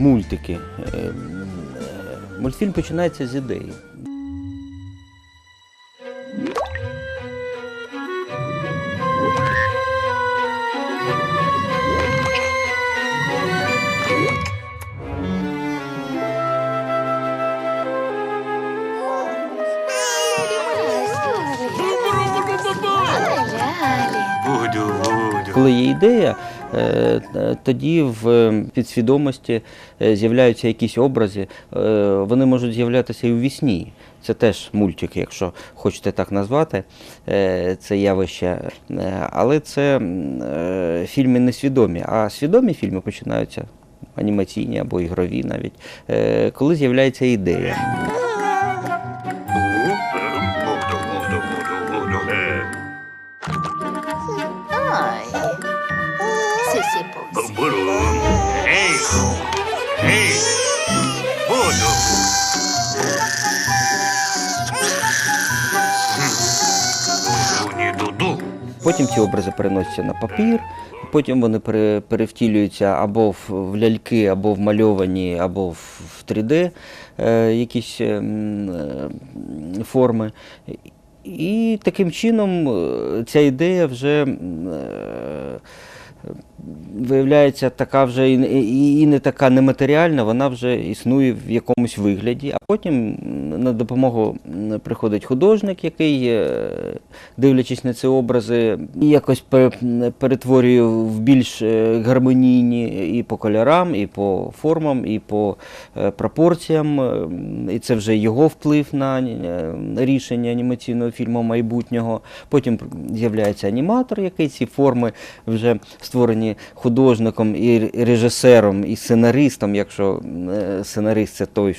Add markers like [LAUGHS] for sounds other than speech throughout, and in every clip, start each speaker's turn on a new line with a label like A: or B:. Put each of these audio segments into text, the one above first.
A: мультики. Е, Мультфільм починається з ідеї. Коли є ідея, тоді в е, підсвідомості е, з'являються якісь образи. Е, Вони можуть з'являтися і у вісні. Це теж мультик, якщо хочете так назвати е, це явище. Е, Але це е, фільми не свідомі, а свідомі фільми починаються. Анімаційні або ігрові навіть, е, коли з'являється ідея. Потім ці образи переносяться на папір, потім вони пере- перевтілюються або в, в ляльки, або вмальовані, або в, в 3D е, якісь е, м, е, форми. І таким чином е, ця ідея вже виявляється така вже і, не така нематеріальна, вона вже існує в якомусь вигляді. А потім на допомогу приходить художник, який, е, дивлячись на ці образи, якось перетворює в більш е, гармонійні і по кольорам, і по формам, і по е, пропорціям. Е, І це вже його вплив на е, рішення анімаційного фільму майбутнього. Потім з'являється аніматор, який ці форми вже створені художником і режисером, і сценаристом, якщо е, сценарист це той, е,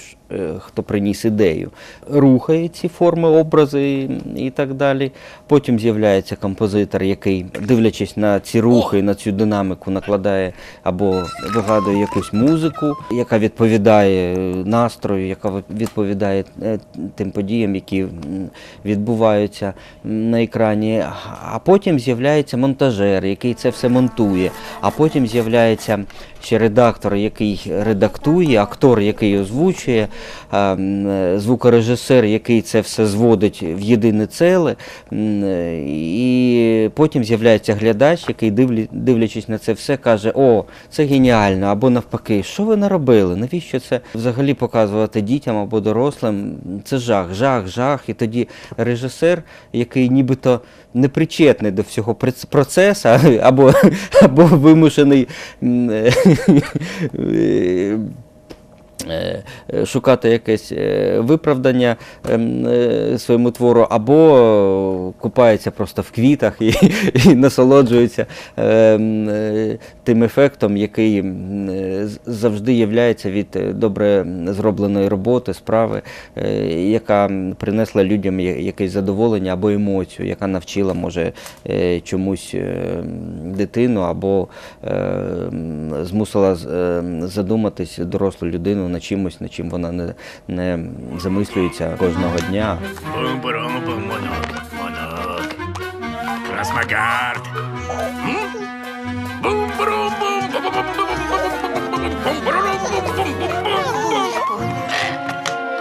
A: хто приніс ідею, рухає ці форми, образи і так далі. Потім з'являється композитор, який, дивлячись на ці рухи, на цю динаміку, накладає або вигадує якусь музику, яка відповідає е, настрою, яка відповідає е, тим подіям, які відбуваються на екрані. А потім з'являється монтажер, який це все монтує. А потім з'являється ще редактор, який редактує, актор, який озвучує, е, звукорежисер, який це все зводить в єдине ціле. Е, І потім з'являється глядач, який, дивлячись на це все, каже: О, це геніально, або навпаки, що ви наробили? Навіщо це взагалі показувати дітям або дорослим? Це жах, жах, жах. І тоді режисер, який нібито не причетний до всього процесу, [LAUGHS] або, або вимушений. [LAUGHS] е, е, шукати якесь е, виправдання ем, своєму твору, або купається просто в квітах і, [LAUGHS] і насолоджується ем, тим ефектом, який завжди являється від добре зробленої роботи, справи, яка принесла людям якесь задоволення або емоцію, яка навчила, може, чомусь дитину, або е, змусила задуматись дорослу людину на чимось, на чим вона не, не замислюється кожного дня.
B: Бум-бурум-бум-бум-бум-бум.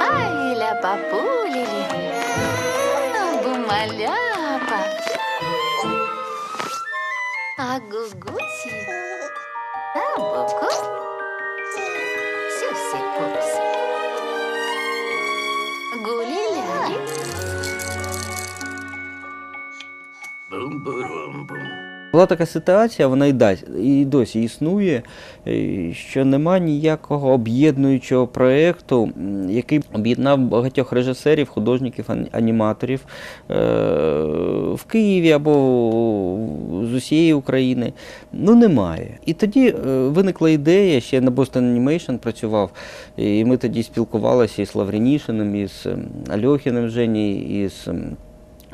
C: Ай, ля папулілі. Бумаляпа. А гугусі. А буку.
B: books.
A: Була така ситуація, вона і, дась, і досі існує, е, що нема ніякого об'єднуючого проєкту, який об'єднав багатьох режисерів, художників, аніматорів е, в Києві або з усієї України. Ну, немає. І тоді е, виникла ідея, ще на Boston Animation працював, і ми тоді спілкувалися із Лаврінішиним, із Альохіним Жені, із.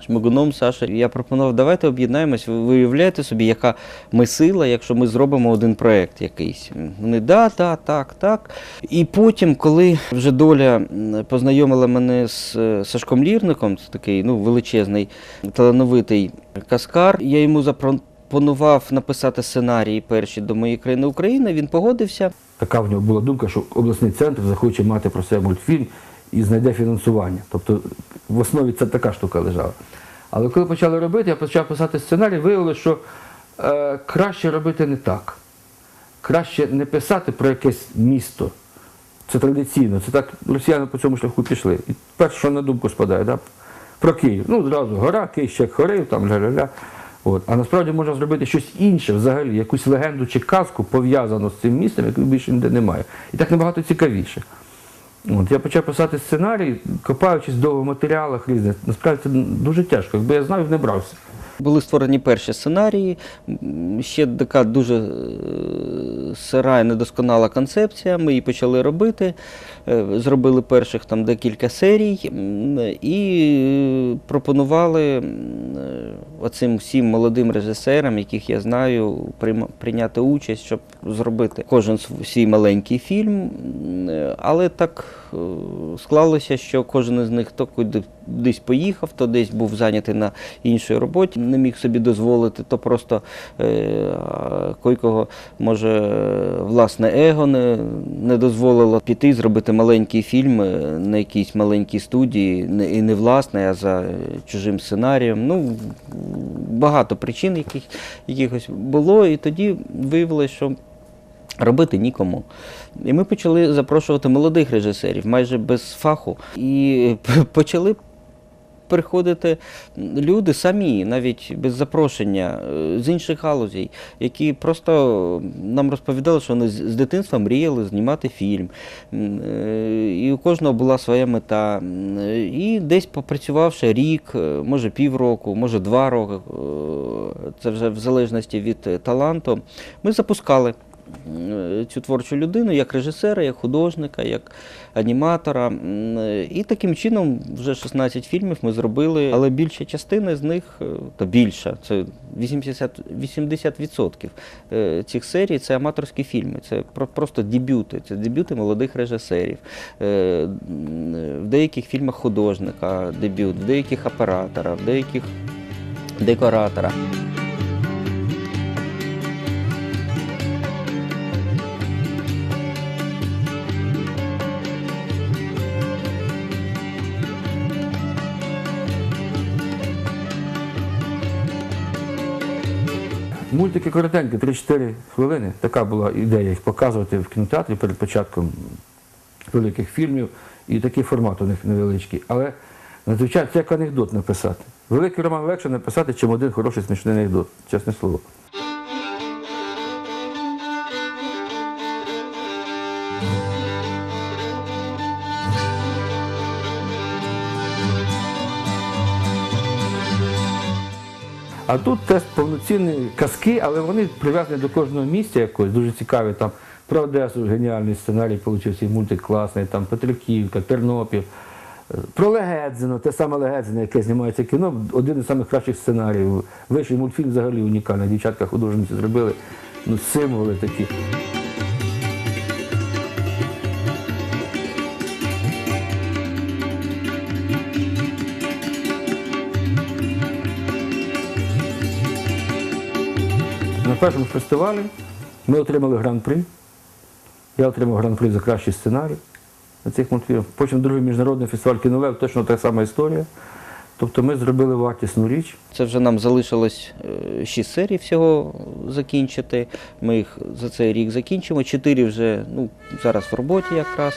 A: Шмигуном Саша, я пропонував, давайте об'єднаємось. Ви уявляєте собі, яка ми сила, якщо ми зробимо один проєкт якийсь. Вони да, да, так, так. І потім, коли вже доля познайомила мене з е, Сашком Лірником, це такий ну, величезний, талановитий каскар, я йому запропонував написати сценарії перші до моєї країни України. Він погодився.
D: Така в нього була думка, що обласний центр захоче мати про себе мультфільм і знайде фінансування. Тобто в основі це така штука лежала. Але коли почали робити, я почав писати сценарій, виявилося, що е, краще робити не так. Краще не писати про якесь місто. Це традиційно, це так росіяни по цьому шляху пішли. І перше, що на думку спадає, да? про Київ. Ну, зразу гора, Київщик хорив, там ля-ля-ля. От. А насправді можна зробити щось інше взагалі, якусь легенду чи казку пов'язану з цим містом, якої більше ніде немає. І так набагато цікавіше. От, я почав писати сценарій, копаючись в матеріалах різних. Насправді це дуже тяжко. Якби я знав, не брався.
A: Були створені перші сценарії. Ще така дуже е, сира і недосконала концепція. Ми її почали робити. Е, Зробили перших там декілька серій і пропонували е, оцим всім молодим режисерам, яких я знаю, прийняти участь, щоб зробити кожен свій маленький фільм. Але так склалося, що кожен із них то куди десь поїхав, то десь був зайнятий на іншій роботі, не міг собі дозволити, то просто е, койкого, може, е, власне его не, не дозволило піти зробити маленький фільм е, на якійсь маленькій студії, і не власне, а за е, чужим сценарієм. Ну, багато причин яких, якихось було, і тоді виявилося, що робити нікому. І ми почали запрошувати молодих режисерів, майже без фаху. І [LAUGHS] почали приходити люди самі, навіть без запрошення, е, з інших галузей, які просто нам розповідали, що вони з дитинства мріяли знімати фільм. Е, І у кожного була своя мета. Е, І десь попрацювавши рік, може півроку, може два роки, це вже в залежності від таланту, ми запускали цю творчу людину як режисера, як художника, як аніматора. Е, І таким чином вже 16 фільмів ми зробили, але більша частина з них, е, та більша, це 80%, 80% е, цих серій це аматорські фільми, це про- просто дебюти, це дебюти молодих режисерів. Е, е, В деяких фільмах художника дебют, в деяких оператора, в деяких декоратора.
D: Мультики коротенькі, 3-4 хвилини. Така була ідея їх показувати в кінотеатрі перед початком великих фільмів. І такий формат у них невеличкий. Але надзвичайно це як анекдот написати. Великий роман легше написати, чим один хороший смішний анекдот, чесне слово. А тут теж повноцінні казки, але вони прив'язані до кожного місця якогось, дуже цікаві. Там про Одесу геніальний сценарій вийшов і мультик класний, там Петриківка, Тернопіль. Про Легедзино, те саме Легедзино, яке знімається кіно, один із найкращих сценаріїв. Вийшов мультфільм взагалі унікальний. Дівчатка художниці зробили ну, символи такі. Першому фестивалі ми отримали гран-при. Я отримав гран-при за кращий сценарій на цих мультфільмах. Потім другий міжнародний фестиваль кінолев, точно та сама історія. Тобто ми зробили вартісну річ.
A: Це вже нам залишилось е, шість серій всього закінчити. Ми їх за цей рік закінчимо. Чотири вже ну, зараз в роботі якраз.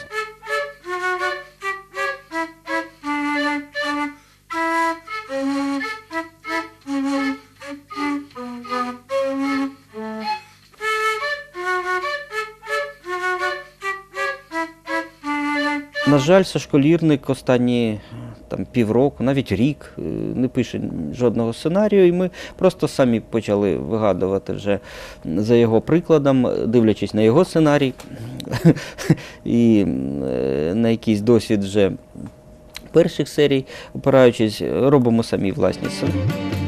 A: Жаль, Сашколірник останні е, там, півроку, навіть рік е, не пише жодного сценарію, і ми просто самі почали вигадувати вже за його прикладом, дивлячись на його сценарій [LAUGHS] і е, на якийсь досвід вже перших серій, опираючись, робимо самі власні сценарії.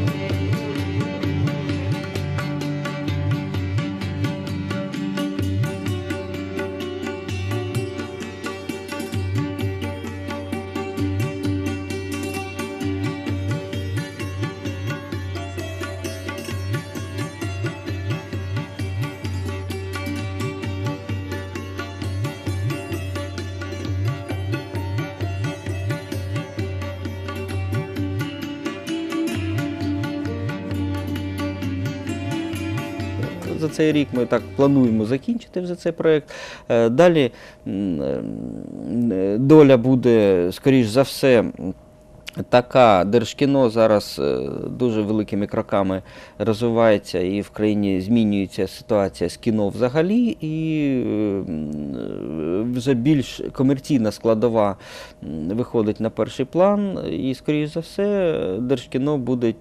A: Цей рік. Ми так плануємо закінчити вже цей проєкт. Е, Далі е, доля буде, скоріш за все, Така Держкіно зараз е, дуже великими кроками розвивається і в країні змінюється ситуація з кіно взагалі, і вже більш комерційна складова виходить на перший план. І, скоріш за все, Держкіно буде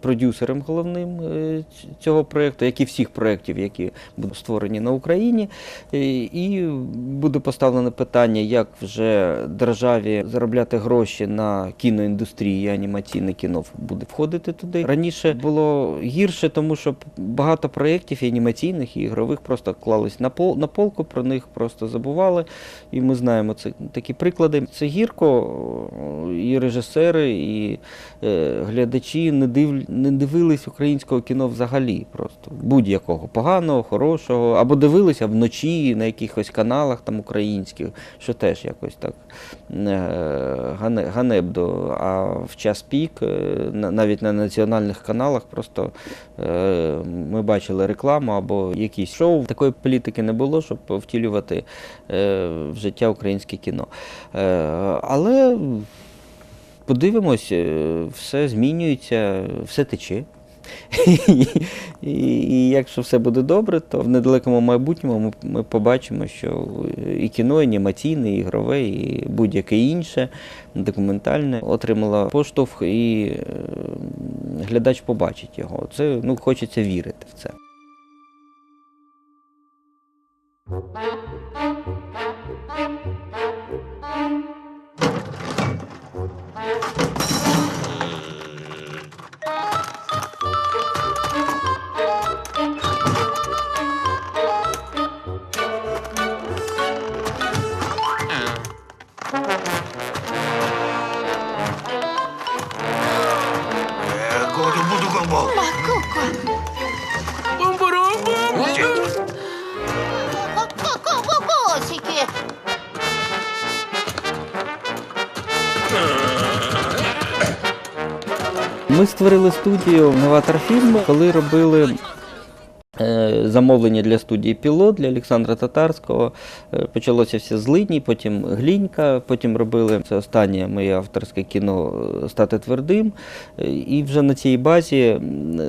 A: продюсером головним е, цього проєкту, як і всіх проєктів, які будуть створені на Україні. Е, І буде поставлене питання, як вже державі заробляти гроші на кіноіндустрії, анімаційне кіно буде входити туди. Раніше було гірше, тому що багато проєктів анімаційних і ігрових просто клались на пол на полку, про них просто забували. І ми знаємо це такі приклади. Це гірко, і режисери, і е, глядачі не, див, не дивились українського кіно взагалі. Просто будь-якого поганого, хорошого, або дивилися вночі на якихось каналах там українських, що теж якось так е. А в час пік, е, навіть на національних каналах, просто е, ми бачили рекламу або якісь шоу. Такої політики не було, щоб втілювати е, в життя українське кіно. Але подивимось, все змінюється, все тече. І, і якщо все буде добре, то в недалекому майбутньому ми, ми побачимо, що і кіно, і анімаційне, і ігрове, і будь-яке інше, документальне отримало поштовх, і е, глядач побачить його. Це ну, хочеться вірити в це.
B: Е,
A: створили студію Новатор Фільм, коли робили. е, Замовлення для студії Пілот для Олександра Татарського. Е, Почалося все з Лині, потім Глінька, потім робили це останнє моє авторське кіно Стати твердим. Е, І вже на цій базі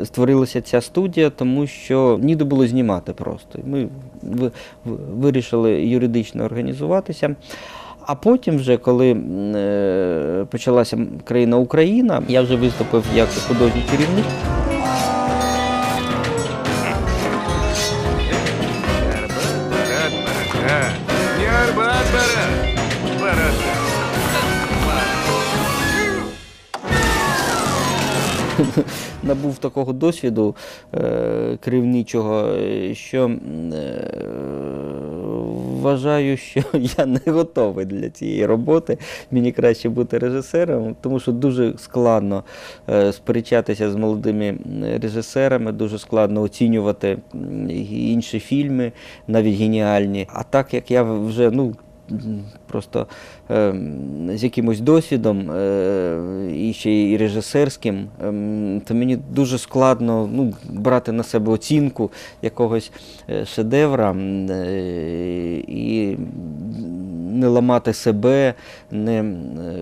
A: створилася ця студія, тому що ніде було знімати просто. Ми ви- ви- вирішили юридично організуватися. А потім, вже коли е, почалася країна Україна, я вже виступив як художній керівник. [LAUGHS] Набув такого досвіду е, керівничого, що е, вважаю, що [LAUGHS] я не готовий для цієї роботи. Мені краще бути режисером, тому що дуже складно е, сперечатися з молодими режисерами, дуже складно оцінювати інші фільми, навіть геніальні. А так як я вже ну. Просто е, з якимось досвідом е, і ще й режисерським, ем, то мені дуже складно ну, брати на себе оцінку якогось е, шедевра е, і не ламати себе, не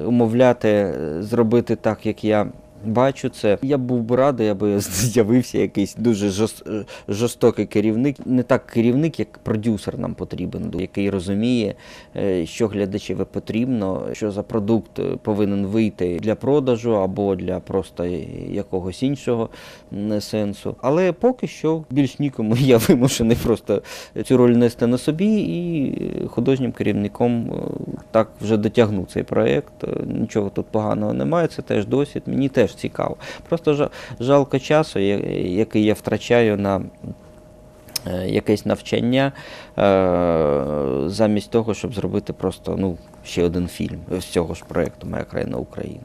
A: умовляти зробити так, як я. Бачу це. Я був би радий, аби [LAUGHS] з'явився якийсь дуже жорст- е, жорстокий керівник. Не так керівник, як продюсер нам потрібен, який розуміє, е, що глядачеві потрібно, що за продукт е, повинен вийти для продажу або для просто якогось іншого сенсу. Але поки що більш нікому [LAUGHS] я вимушений просто цю роль нести на собі і е, художнім керівником е, так вже дотягну цей проєкт. Е, Нічого тут поганого немає, це теж досвід. Мені теж цікаво. Просто жа- жалко часу, який я втрачаю на е, якесь навчання е, замість того, щоб зробити просто ну, ще один фільм з цього ж проєкту Моя країна Україна.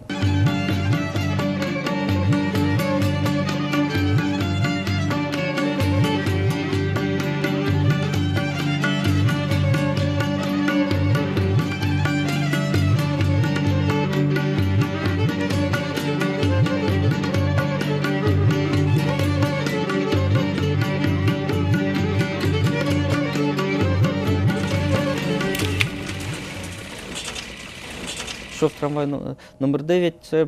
A: Трамвай но- номер 9 це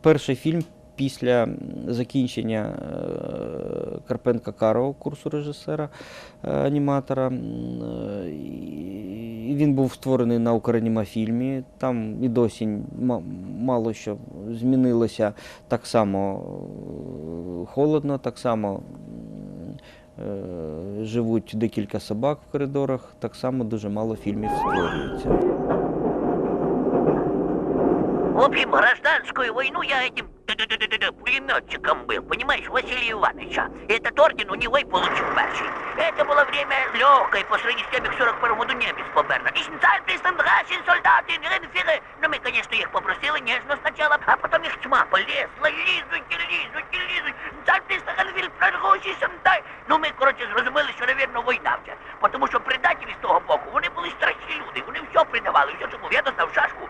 A: перший фільм після закінчення е, Карпенка Карого курсу режисера е, І він був створений на Укранімафільмі. Там і досі мало що змінилося. Так само е, холодно, так само живуть декілька собак в коридорах, так само дуже мало фільмів створюється
E: В общем, гражданскую войну я этим т-т-т-т-т, пулеметчиком был, понимаешь, Василия Ивановича. Этот орден у него и получил перший. Это было время легкое по сравнению с тем, как в 41 году немец помер. И Шенцальпристендрашен, солдаты, Гренфире. Ну, мы, конечно, их попросили нежно сначала, а потом их тьма полезла, лізуть, і лізуть, і лізуть. Шенцальпристендрашен, проргуші, сентай. Ну, ми, коротше, зрозуміли, що, навірно, війна вже. Тому що предателі з того боку, вони були страшні люди, вони все придавали, все чому. Я достав шашку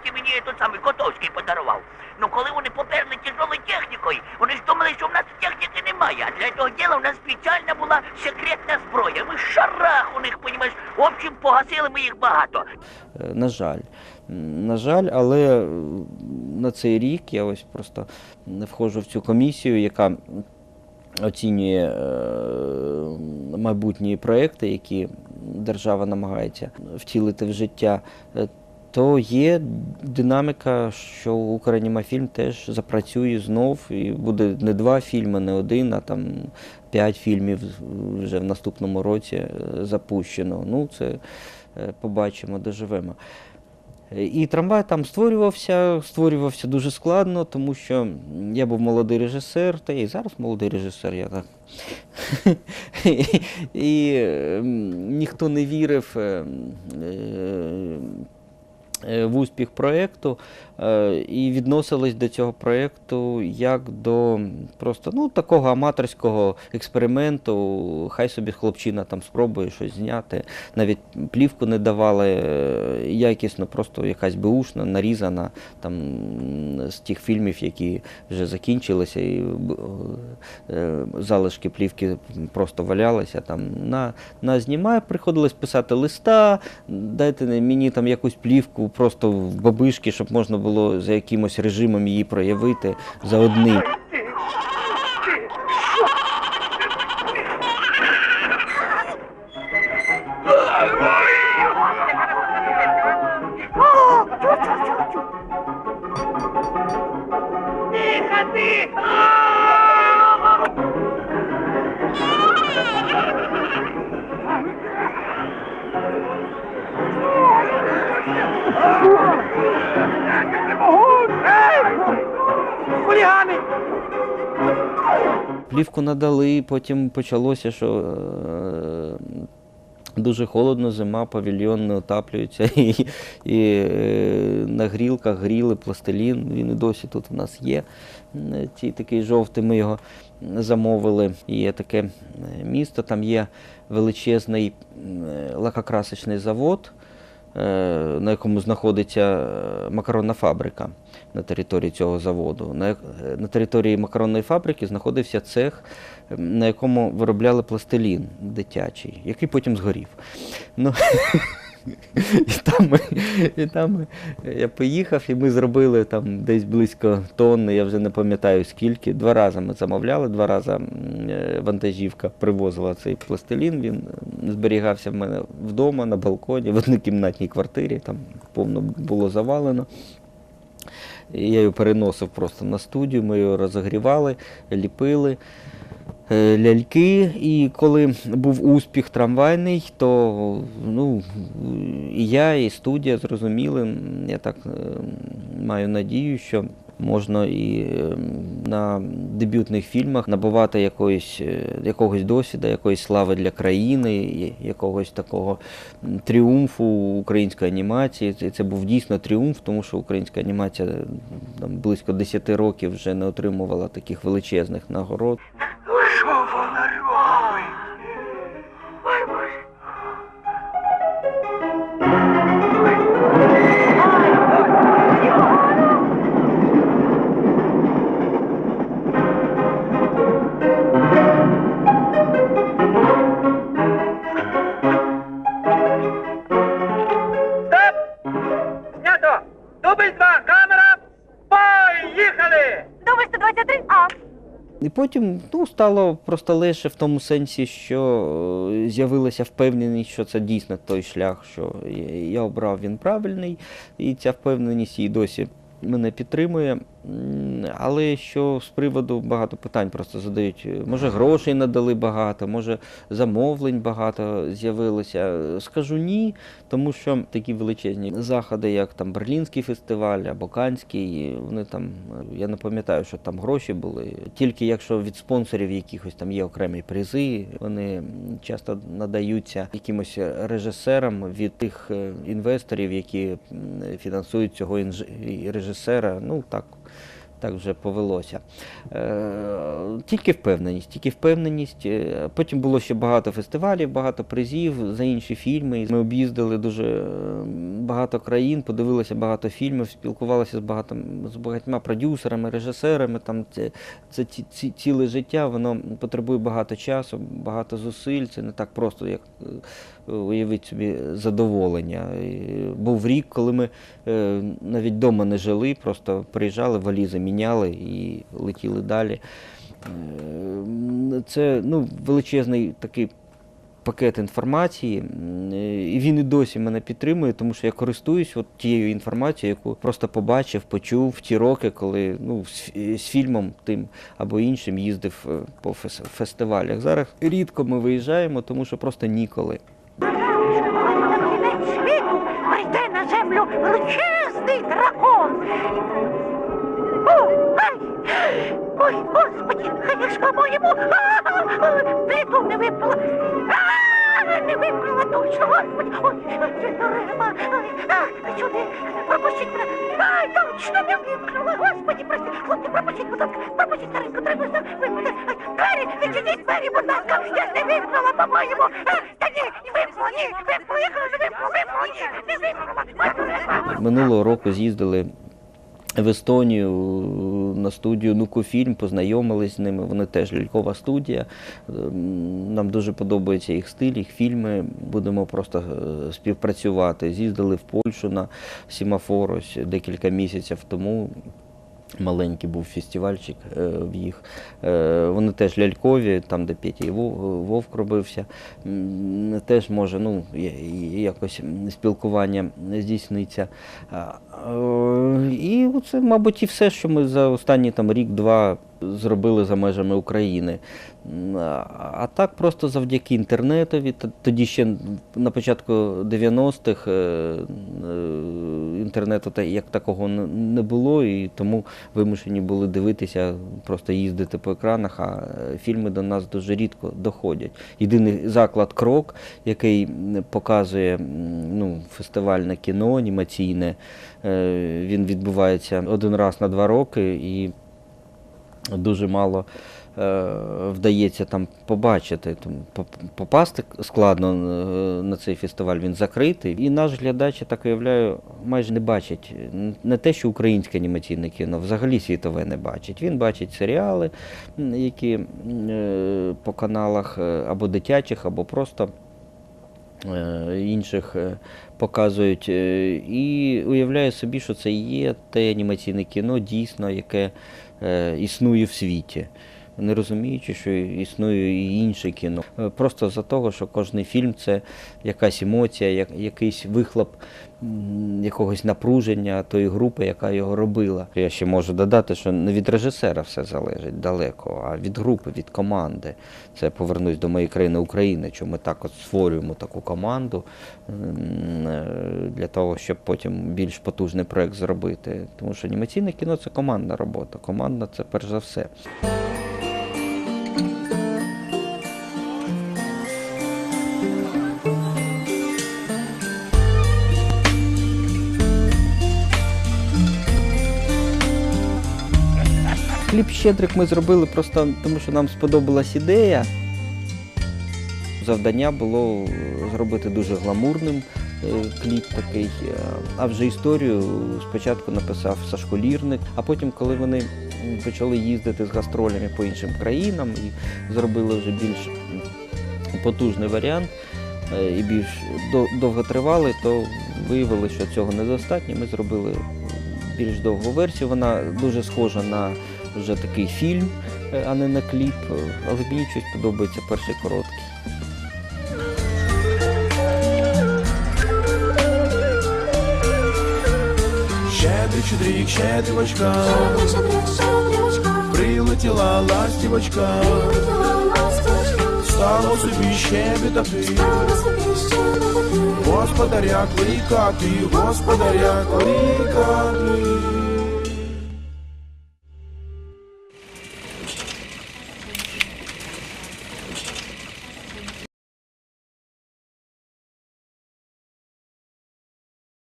E: кстати, мені той самий Котовський подарував. Ну, коли вони поперли тяжелою технікою, вони ж думали, що в нас техніки немає. А для цього діла в нас спеціальна була секретна зброя. Ми шарах у них, понімаєш, в общем, погасили ми їх багато.
A: Е, На жаль. На жаль, але е, на цей рік я ось просто входжу в цю комісію, яка оцінює е, майбутні проекти, які держава намагається втілити в життя. То є динаміка, що Укранімафільм теж запрацює знов, і буде не два фільми, не один, а там п'ять фільмів вже в наступному році е, запущено. Ну, це е, побачимо, доживемо. І трамвай там створювався, створювався дуже складно, тому що я був молодий режисер, та і зараз молодий режисер, я так. [LAUGHS] І ніхто не вірив е, в успіх проєкту е, і відносились до цього проєкту як до просто ну, такого аматорського експерименту. Хай собі хлопчина там спробує щось зняти. Навіть плівку не давали е, якісно, просто якась беушна, нарізана там з тих фільмів, які вже закінчилися, і е, залишки плівки просто валялися. Там на, на знімає, приходилось писати листа, дайте мені там якусь плівку просто в бабишки, щоб можна було за якимось режимом її проявити за одним. Плівку надали, потім почалося, що е, дуже холодно, зима, павільйон не отаплюється. [LAUGHS] І, і е, на грілках гріли пластилін, він і досі тут у нас є. М, Ці такий жовтий, ми його замовили. Є таке е, місто, там є величезний е, лакокрасочний завод. Е, На якому знаходиться е, макаронна фабрика на території цього заводу. На, е, території макаронної фабрики знаходився цех, на якому виробляли пластилін дитячий, який потім згорів. Ну, [LAUGHS] і там, і там я поїхав, і ми зробили там десь близько тонни, я вже не пам'ятаю скільки. Два рази ми замовляли, два рази е, вантажівка привозила цей пластилін. Він зберігався в мене вдома на балконі, в однокімнатній квартирі, там повно було завалено. Я його переносив просто на студію, ми його розогрівали, ліпили ляльки. І коли був успіх трамвайний, то ну, і я, і студія зрозуміли, я так е, маю надію, що можна і е, на дебютних фільмах набувати якоїсь, е, якогось досвіду, якоїсь слави для країни, якогось такого тріумфу української анімації. Це, був дійсно тріумф, тому що українська анімація е, там, близько 10 років вже не отримувала таких величезних нагород.
E: Обидва камера. Поїхали! Дубль 123, а.
A: І потім ну, стало просто легше в тому сенсі, що е, з'явилася впевненість, що це дійсно той шлях, що я обрав він правильний, і ця впевненість і досі мене підтримує. Але що з приводу багато питань просто задають. Може, грошей надали багато, може замовлень багато з'явилося. Скажу ні, тому що такі величезні заходи, як там Берлінський фестиваль або Канський, вони там, я не пам'ятаю, що там гроші були. Тільки якщо від спонсорів якихось там є окремі призи, вони часто надаються якимось режисерам від тих е, інвесторів, які фінансують цього інж- режисера. Ну так. Так вже повелося. Е, тільки впевненість, тільки впевненість. Е, Потім було ще багато фестивалів, багато призів за інші фільми. Ми об'їздили дуже е, багато країн, подивилися багато фільмів, спілкувалися з багато з багатьма продюсерами, режисерами. Там це, це ці, ці, ціле життя, воно потребує багато часу, багато зусиль. Це не так просто, як уявити собі задоволення. Був рік, коли ми е, навіть вдома не жили, просто приїжджали, валізи міняли і летіли далі. Е, Це ну, величезний такий пакет інформації, і він і досі мене підтримує, тому що я користуюсь от тією інформацією, яку просто побачив, почув в ті роки, коли ну, з, фільмом тим або іншим їздив е, по фес- фестивалях. Зараз рідко ми виїжджаємо, тому що просто ніколи.
E: По-моєму. Плиту не випала. Не випала точно, господи. Ой, це треба. Сюди, пропустіть мене. Ай, точно не випала, господи, прости. Хлопці, пропустіть, будь ласка, пропустіть, старенько, треба ж випити. Двері, відчиніть двері, будь ласка, я не випала, по-моєму. Та ні, випала, ні, випала, я кажу, випала, випала, ні, не випала.
A: Минулого року з'їздили в Естонію на студію Нукофільм, познайомились з ними. Вони теж лялькова студія. Ем, Нам дуже подобається їх стиль, їх фільми. Будемо просто е, співпрацювати. З'їздили в Польщу на Сімафорось декілька місяців тому. Маленький був фестивальчик е, в їх. Е, вони теж лялькові, там, де Петя і Вов- Вовк робився. Теж може ну, якось спілкування здійсниться. Е, І це, мабуть, і все, що ми за останні рік-два зробили за межами України. А так просто завдяки інтернетові. Тоді ще на початку 90-х е, е, інтернету як такого не- було, і тому вимушені були дивитися, просто їздити по екранах, а е, фільми до нас дуже рідко доходять. Єдиний заклад Крок, який показує ну, фестивальне кіно анімаційне, він відбувається один раз на два роки і дуже мало е, вдається там побачити. Тому попасти складно е, на цей фестиваль, він закритий. І наш глядач, так уявляю, майже не бачить не те, що українське анімаційне кіно, взагалі світове не бачить. Він бачить серіали, які е, по каналах е, або дитячих, або просто е, інших показують. І уявляю собі, що це є те анімаційне кіно, дійсно, яке існує в світі. Не розуміючи, що існує і інше кіно. Е, Просто за того, що кожен фільм це якась емоція, якийсь вихлоп якогось напруження тої групи, яка його робила. Я ще можу додати, що не від режисера все залежить далеко, а від групи, від команди. Це я повернусь до моєї країни України, що ми так от створюємо таку команду е, для того, щоб потім більш потужний проект зробити. Тому що анімаційне кіно це командна робота. Командна це перш за все. Щедрик ми зробили просто тому, що нам сподобалась ідея. Завдання було зробити дуже гламурним е, кліп такий. е, А вже історію спочатку написав Сашко Лірник, а потім, коли вони почали їздити з гастролями по іншим країнам і зробили вже більш потужний варіант е, і більш до- довготривалий, то виявили, що цього недостатньо. Ми зробили більш довгу версію. Вона дуже схожа на вже такий фільм, е, а не на кліп. Е, Але мені щось подобається перший короткий.
F: Щедрик, щедрик, щедрівочка, прилетіла ластівочка, стало собі щебетати, господаря кликати, господаря кликати.